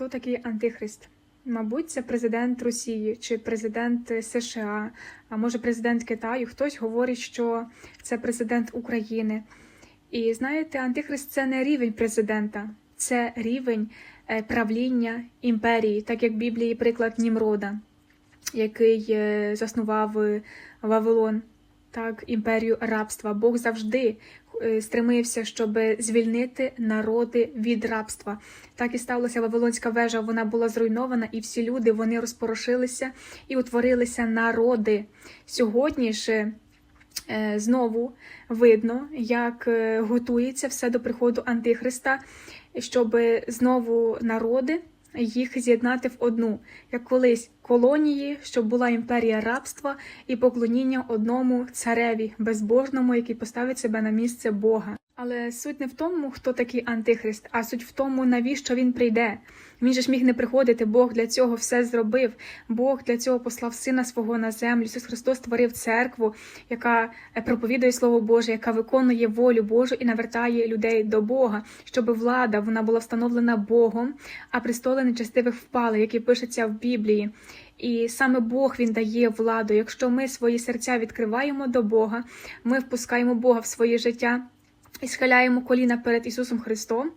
Хто такий антихрист? Мабуть, це президент Росії чи президент США, а може президент Китаю. Хтось говорить, що це президент України. І знаєте, антихрист це не рівень президента, це рівень е, правління імперії, так як в Біблії приклад Німрода, який е, заснував е, Вавилон, так, імперію рабства. Бог завжди е, стремився, щоб звільнити народи від рабства. Так і сталося Вавилонська вежа. Вона була зруйнована, і всі люди вони розпорошилися і утворилися народи. Сьогодні ж е, знову видно, як е, готується все до приходу Антихриста, щоб знову народи їх з'єднати в одну, як колись колонії, щоб була імперія рабства і поклоніння одному цареві безбожному, який поставить себе на місце Бога. Але суть не в тому, хто такий антихрист, а суть в тому, навіщо він прийде. Він же ж міг не приходити. Бог для цього все зробив. Бог для цього послав сина свого на землю. Ісус Христос створив церкву, яка е, проповідує Слово Боже, яка виконує волю Божу і навертає людей до Бога, щоб влада вона була встановлена Богом, а престоли нечестивих впали, які пишеться в Біблії. І саме Бог він дає владу. Якщо ми свої серця відкриваємо до Бога, ми впускаємо Бога в своє життя і схиляємо коліна перед Ісусом Христом,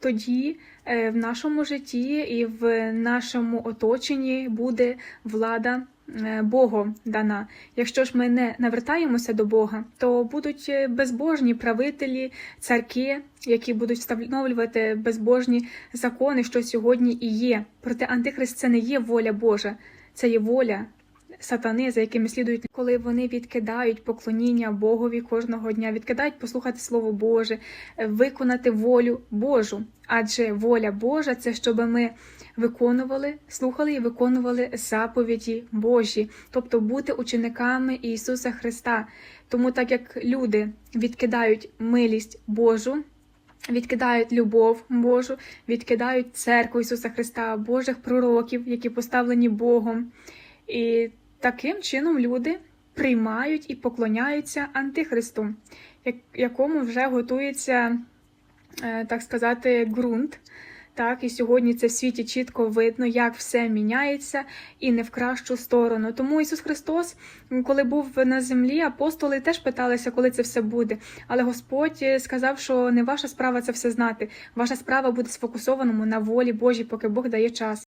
тоді е, в нашому житті і в нашому оточенні буде влада е, Богом дана. Якщо ж ми не навертаємося до Бога, то будуть е, безбожні правителі, царки, які будуть встановлювати безбожні закони, що сьогодні і є. Проте Антихрист це не є воля Божа, це є воля сатани, за якими слідують, коли вони відкидають поклоніння Богові кожного дня, відкидають послухати Слово Боже, виконати волю Божу. Адже воля Божа це щоб ми виконували, слухали і виконували заповіді Божі, тобто бути учениками Ісуса Христа. Тому, так як люди відкидають милість Божу. Відкидають любов Божу, відкидають церкву Ісуса Христа, Божих пророків, які поставлені Богом. І таким чином люди приймають і поклоняються Антихристу, якому вже готується, е, так сказати, ґрунт. Так, і сьогодні це в світі чітко видно, як все міняється і не в кращу сторону. Тому Ісус Христос, коли був на землі, апостоли теж питалися, коли це все буде. Але Господь е, сказав, що не ваша справа це все знати. Ваша справа буде сфокусованому на волі Божій, поки Бог дає час.